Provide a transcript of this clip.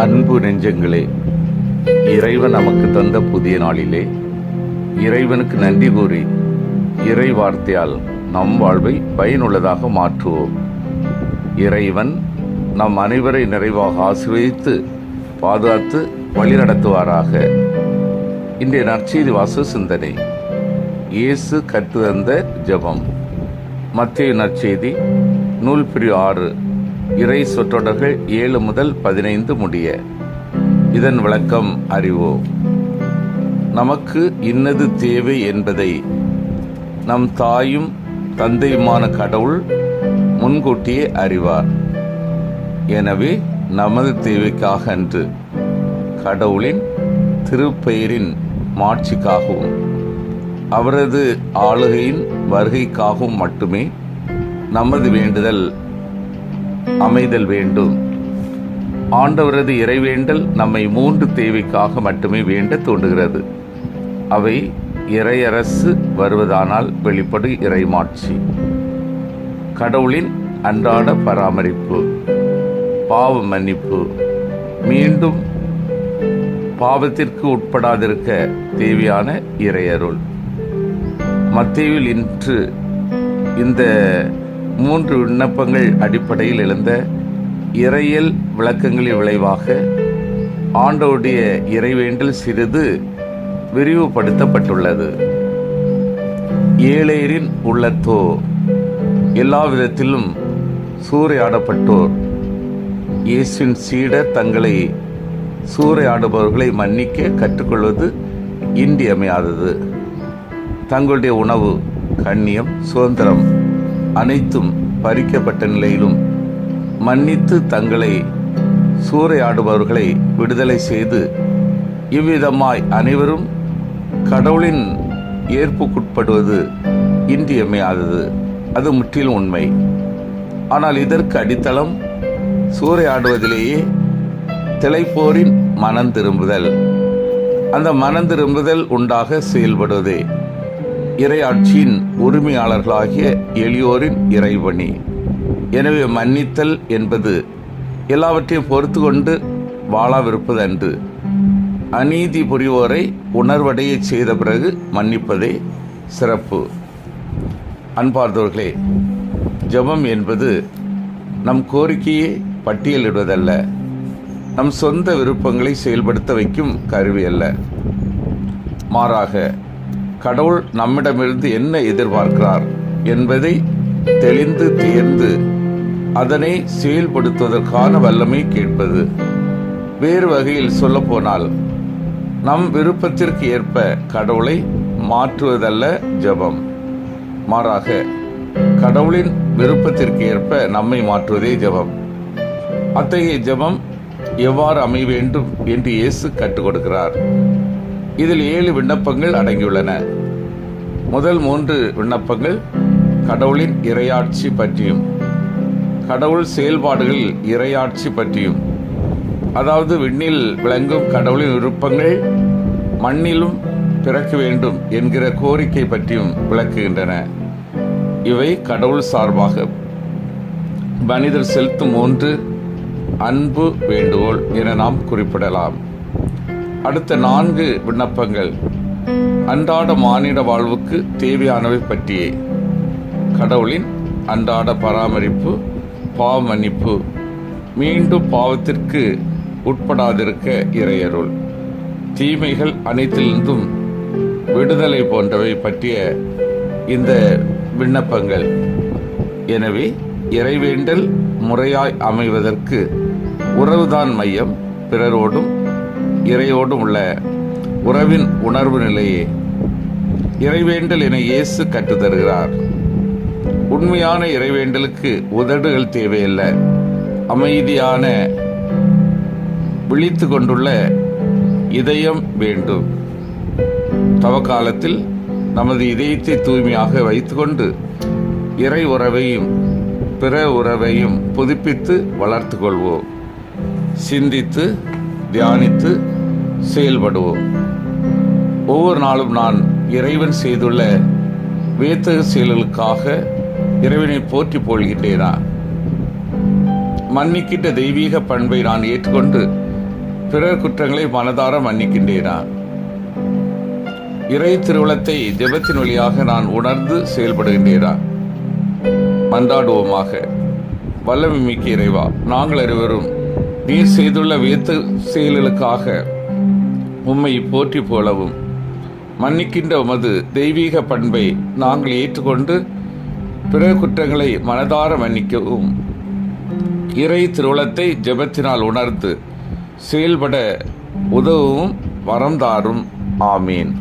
அன்பு நெஞ்சங்களே இறைவன் நமக்கு தந்த புதிய நாளிலே இறைவனுக்கு நன்றி கூறி இறை வார்த்தையால் நம் வாழ்வை பயனுள்ளதாக மாற்றுவோம். இறைவன் நம் அனைவரை நிறைவாக ஆசிர்வதித்து பாதுகாத்து வழிநடத்துவாராக. இன்றைய நற்செய்தி வாச சிந்தனை இயேசு கற்று தந்த ஜெபம். மத்திய நற்செய்தி நூல் பிரிவு ஆறு. இறை சொற்றொடர்கள் ஏழு முதல் பதினைந்து முடிய. இதன் விளக்கம் அறிவோம். நமக்கு இன்னது தேவை என்பதை நம் தாயும் தந்தையுமான கடவுள் முன்கூட்டியே அறிவார். எனவே நமது தேவைக்காக அன்று கடவுளின் திருப்பெயரின் மாட்சிக்காகவும் அவரது ஆளுகையின் வருகைக்காகவும் மட்டுமே நமது வேண்டுதல் அமைதல் வேண்டும். ஆண்டவரது இறைவேண்டல் நம்மை மூன்று தேவைக்காக மட்டுமே வேண்ட தோன்றுகிறது. அவை இறையரசு வருவதானால் வெளிப்படும் இறைமாட்சி. கடவுளின் அன்றாட பராமரிப்பு பாவ மன்னிப்பு மீண்டும் பாவத்திற்கு உட்படாதிருக்க தேவையான இறையருள். மத்தியில் இன்று இந்த மூன்று விண்ணப்பங்கள் அடிப்படையில் எழுந்த இறையல் விளக்கங்களின் விளைவாக ஆண்டோடைய இறைவேண்டல் சிறிது விரிவுபடுத்தப்பட்டுள்ளது. ஏழையரின் உள்ளத்தோ எல்லா விதத்திலும் சூறையாடப்பட்டோர். இயேசுவின் சீடர் தங்களை சூறையாடுபவர்களை மன்னிக்க கற்றுக்கொள்வது இன்றியமையாதது. தங்களுடைய உணவு கண்ணியம் சுதந்திரம். அனைத்தும் பறிக்கப்பட்ட நிலையிலும் மன்னித்து தங்களை சூறையாடுபவர்களை விடுதலை செய்து இவ்விதமாய் அனைவரும் கடவுளின் ஏற்புக்குட்படுவது இன்றியமையாதது. அது முற்றிலும் உண்மை. ஆனால் இதற்கு அடித்தளம் சூறையாடுவதிலேயே திளைப்போரின் மனம் திரும்புதல் அந்த மனம் திரும்புதல் உண்டாக செயல்படுவதே. இறையாட்சியின் உரிமையாளர்களாகிய எளியோரின் இறைவணி எனவே மன்னித்தல் என்பது எல்லாவற்றையும் பொறுத்து கொண்டு வாழாவிருப்பது அன்று அநீதி புரிவோரை உணர்வடைய செய்த பிறகு மன்னிப்பதே சிறப்பு. அன்பார்ந்தவர்களே ஜெபம் என்பது நம் கோரிக்கையை பட்டியலிடுவதல்ல. நம் சொந்த விருப்பங்களை செயல்படுத்த வைக்கும் கருவி அல்ல. மாறாக கடவுள் நம்மிடமிருந்து என்ன எதிர்பார்க்கிறார் என்பதை தெளிந்து தேர்ந்து அதனை செயல்படுத்துவதற்கான வல்லமை கேட்பது. வேறு வகையில் சொல்லப்போனால் நம் விருப்பத்திற்கு ஏற்ப கடவுளை மாற்றுவதல்ல ஜெபம். மாறாக கடவுளின் விருப்பத்திற்கு ஏற்ப நம்மை மாற்றுவதே ஜெபம். அத்தகைய ஜெபம் எவ்வாறு அமைய வேண்டும் என்று இயேசு கற்றுக் கொடுக்கிறார். இதில் ஏழு விண்ணப்பங்கள் அடங்கியுள்ளன. முதல் மூன்று விண்ணப்பங்கள் கடவுளின் இரையாட்சி பற்றியும் கடவுள் செயல்பாடுகளில் இரையாட்சி பற்றியும். அதாவது விண்ணில் விளங்கும் கடவுளின் விருப்பங்கள் மண்ணிலும் பிறக்க வேண்டும் என்கிற கோரிக்கை பற்றியும் விளக்குகின்றன. இவை கடவுள் சார்பாக. மனிதர் செலுத்தும் ஒன்று அன்பு வேண்டுகோள் என நாம் குறிப்பிடலாம். அடுத்த நான்கு விண்ணப்பங்கள். அன்றாட மானிட வாழ்வுக்கு தேவையானவை பற்றியே. கடவுளின் அன்றாட பராமரிப்பு பாவ மன்னிப்பு. மீண்டும் பாவத்திற்கு உட்படாதிருக்க இறையருள். தீமைகள் அனைத்திலிருந்தும் விடுதலை போன்றவை பற்றிய இந்த விண்ணப்பங்கள். எனவே இறைவேண்டல் முறையாய் அமைவதற்கு உறவுதான் மையம். பிறரோடும் இறையோடும் உள்ள உறவின் உணர்வு நிலையே. இறைவேண்டல் என இயேசு கற்றுத்தருகிறார் உண்மையான இறைவேண்டலுக்கு உதடுகள் தேவையல்ல. அமைதியான விழித்து கொண்டுள்ள இதயம் வேண்டும். தவக்காலத்தில் நமது இதயத்தை தூய்மையாக வைத்துக்கொண்டு இறை உறவையும் பிற உறவையும் புதுப்பித்து வளர்த்து கொள்வோம். சிந்தித்து தியானித்து செயல்படுவோம். ஒவ்வொரு நாளும் நான் இறைவன் செய்துள்ள வேத்தக செயல்களுக்காக இறைவனை போற்றி போழ்கின்றேனா? மன்னிக்கிட்ட தெய்வீக பண்பை நான் ஏற்றுக்கொண்டு பிறர் குற்றங்களை மனதார மன்னிக்கின்றேனா? இறை திருவிழத்தை ஜெபத்தின் வழியாக நான் உணர்ந்து செயல்படுகின்றேனா? மன்றாடுவோமாக. வல்லமை மிக்க இறைவா நாங்கள் அனைவரும் நீர் செய்துள்ள வேத்து செயல்களுக்காக உம்மை போற்றி போலவும். மன்னிக்கின்ற உமது தெய்வீக பண்பை நாங்கள் ஏற்றுக்கொண்டு பிற குற்றங்களை மனதார மன்னிக்கவும். இறை திருவுளத்தை ஜெபத்தினால் உணர்ந்து செயல்பட உதவும் வரம் தாரும். ஆமீன்.